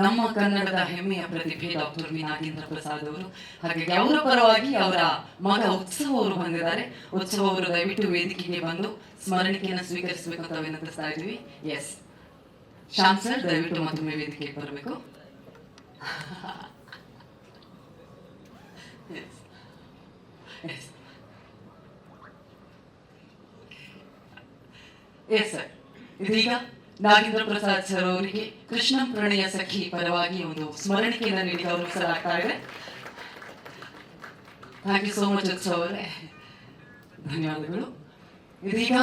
ನಮ್ಮ ಕನ್ನಡದ ಹೆಮ್ಮೆಯ ಪ್ರತಿಭೆ ಡಾಕ್ಟರ್ ವಿ ನಾಗೇಂದ್ರ ಪ್ರಸಾದ್ ಅವರು. ಹಾಗಾಗಿ ಅವರ ಪರವಾಗಿ ಅವರ ಮಗ ಉತ್ಸವ ಅವರು ಬಂದಿದ್ದಾರೆ. ಉತ್ಸವ ಅವರು ದಯವಿಟ್ಟು ವೇದಿಕೆಗೆ ಬಂದು ಸ್ಮರಣಿಕೆಯನ್ನು ಸ್ವೀಕರಿಸಬೇಕು ಅಂತ ವಿನಂತಿಸ್ತಾ ಇದೀವಿ. ಎಸ್ ಶ್ಯಾಮ್ ಸರ್, ದಯವಿಟ್ಟು ಮತ್ತೊಮ್ಮೆ ವೇದಿಕೆಗೆ ಬರಬೇಕು. ಎಸ್ ಸರ್ ಇದೀಗ ನಾಗೇಂದ್ರ ಪ್ರಸಾದ್ ಸರ್ ಅವರಿಗೆ ಕೃಷ್ಣ ಪ್ರಣಯ ಸಖಿ ಪರವಾಗಿ ಒಂದು ಸ್ಮರಣಿಕೆಯನ್ನು ನೀಡಿ ಗೌರವಿಸಲಾಗ್ತಾ ಇದೆ ಥ್ಯಾಂಕ್ ಯು ಸೋ ಮಚ್ ಉತ್ಸವ ಧನ್ಯವಾದಗಳು. ಇದೀಗ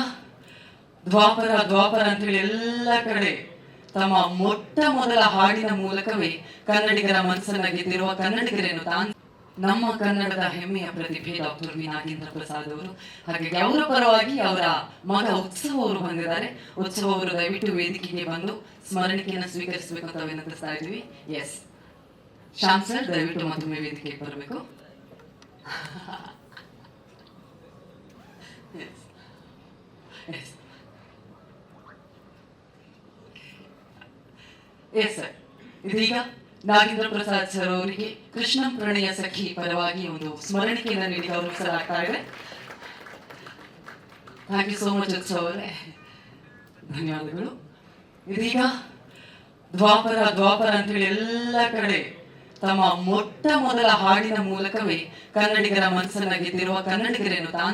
ದ್ವಾಪರ ದ್ವಾಪರ ಅಂತೇಳಿ ಎಲ್ಲ ಕಡೆ ತಮ್ಮ ಮೊಟ್ಟ ಮೊದಲ ಹಾಡಿನ ಮೂಲಕವೇ ಕನ್ನಡಿಗರ ಮನಸ್ಸನ್ನ ಗೆದ್ದಿರುವ ಕನ್ನಡಿಗರೇನು ತಾನ್ ನಮ್ಮ ಕನ್ನಡದ ಹೆಮ್ಮೆಯ ಪ್ರತಿಭೆ ಡಾಕ್ಟರ್ ವಿ ನಾಗೇಂದ್ರ ಪ್ರಸಾದ್ ಅವರು. ಹಾಗಾಗಿ ಅವರ ಪರವಾಗಿ ಅವರ ಮಗ ಉತ್ಸವ ಅವರು ಬಂದಿದ್ದಾರೆ. ಉತ್ಸವ ಅವರು ದಯವಿಟ್ಟು ವೇದಿಕೆಗೆ ಬಂದು ಸ್ಮರಣಿಕೆಯನ್ನು ಸ್ವೀಕರಿಸಬೇಕು ಅಂತ ವಿನಂತಿಸ್ತಾ ಇದ್ದೀವಿ. ಎಸ್ ಶ್ಯಾಮ್ ಸರ್ ದಯವಿಟ್ಟು ಮತ್ತೊಮ್ಮೆ ವೇದಿಕೆಗೆ ಬರಬೇಕು. ಎಸ್ ಸರ್ ಇದೀಗ ನಾಗೇಂದ್ರ ಪ್ರಸಾದ್ ಸರ್ ಅವರಿಗೆ ಕೃಷ್ಣ ಪ್ರಣಯ ಸಖಿ ಪರವಾಗಿ ಒಂದು ಸ್ಮರಣಿಕೆಯನ್ನು ನೀಡಿ ಗೌರವಿಸಲಾಗ್ತಾ ಇದೆ ಥ್ಯಾಂಕ್ ಯು ಸೋ ಮಚ್ ಉತ್ಸವ ಧನ್ಯವಾದಗಳು. ಇದೀಗ ದ್ವಾಪರ ದ್ವಾಪರ ಅಂತೇಳಿ ಎಲ್ಲ ಕಡೆ ತಮ್ಮ ಮೊಟ್ಟ ಮೊದಲ ಹಾಡಿನ ಮೂಲಕವೇ ಕನ್ನಡಿಗರ ಮನಸ್ಸನ್ನ ಗೆದ್ದಿರುವ ಕನ್ನಡಿಗರೇನು ತಾನ್